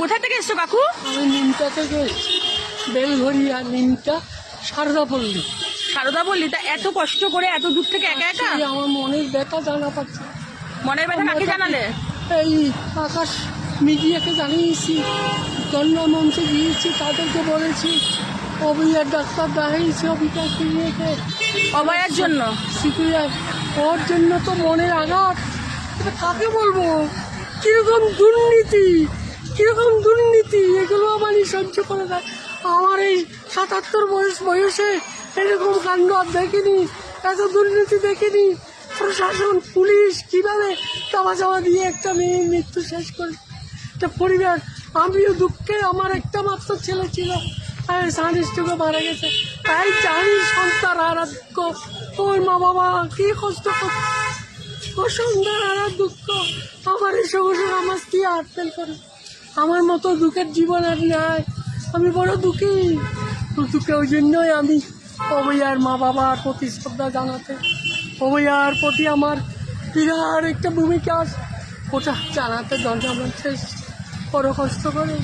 কোথা থেকে এসছো কাকু? আমি নিমটা থেকে এসেছি। বেলঘরিয়া নিমটা সারদাপল্লী। সারদা বললি তা এত কষ্ট করে এত দূর থেকে একা একা? এই আমার মনের ব্যথা জানা পাচ্ছে। মনের ব্যথা কাকে জানালে? এই আকাশ মিডিয়াকে জানিয়েছি গন্যা মঞ্চে গিয়েছি তাদেরকে বলেছি অভিয়ার ডাক্তার দেখাইছি অভিটা ক্লিনিকে অভয়ার জন্য? সিপিআর ওর জন্য তো মনের আঘাত। কাকে বলব? কীরকম দুর্নীতি? কীরকম দুর্নীতি? এগুলো আমার সহ্য করে দেয় আমার এই সাতাত্তর বয়স বয়সে এরকম কাণ্ড আর দেখিনি, এত দুর্নীতি দেখিনি। প্রশাসন, পুলিশ কীভাবে চাওয়া চাওয়া দিয়ে একটা মেয়ের মৃত্যু শেষ করে একটা পরিবার? আমিও দুঃখে আমার একটা মাত্র ছেলে ছিল। সানিষ্ঠকে মারা গেছে। তাই জানি সন্তান আরাধ্য। ওর মা বাবা কি কষ্ট করছে ও আমার এই সমস্যা আমার কি আটফেল করে। আমার মতো দুঃখের জীবন আর নাই। আমি বড় দুঃখী। দুঃখে ওই জন্যই আমি অবৈয়ার মা বাবার প্রতি শ্রদ্ধা জানাতে অবৈয়ার প্রতি আমার বিরাট একটা ভূমিকা আছে, ওটা জানাতে দরজা শেষ। বড় কষ্ট করে।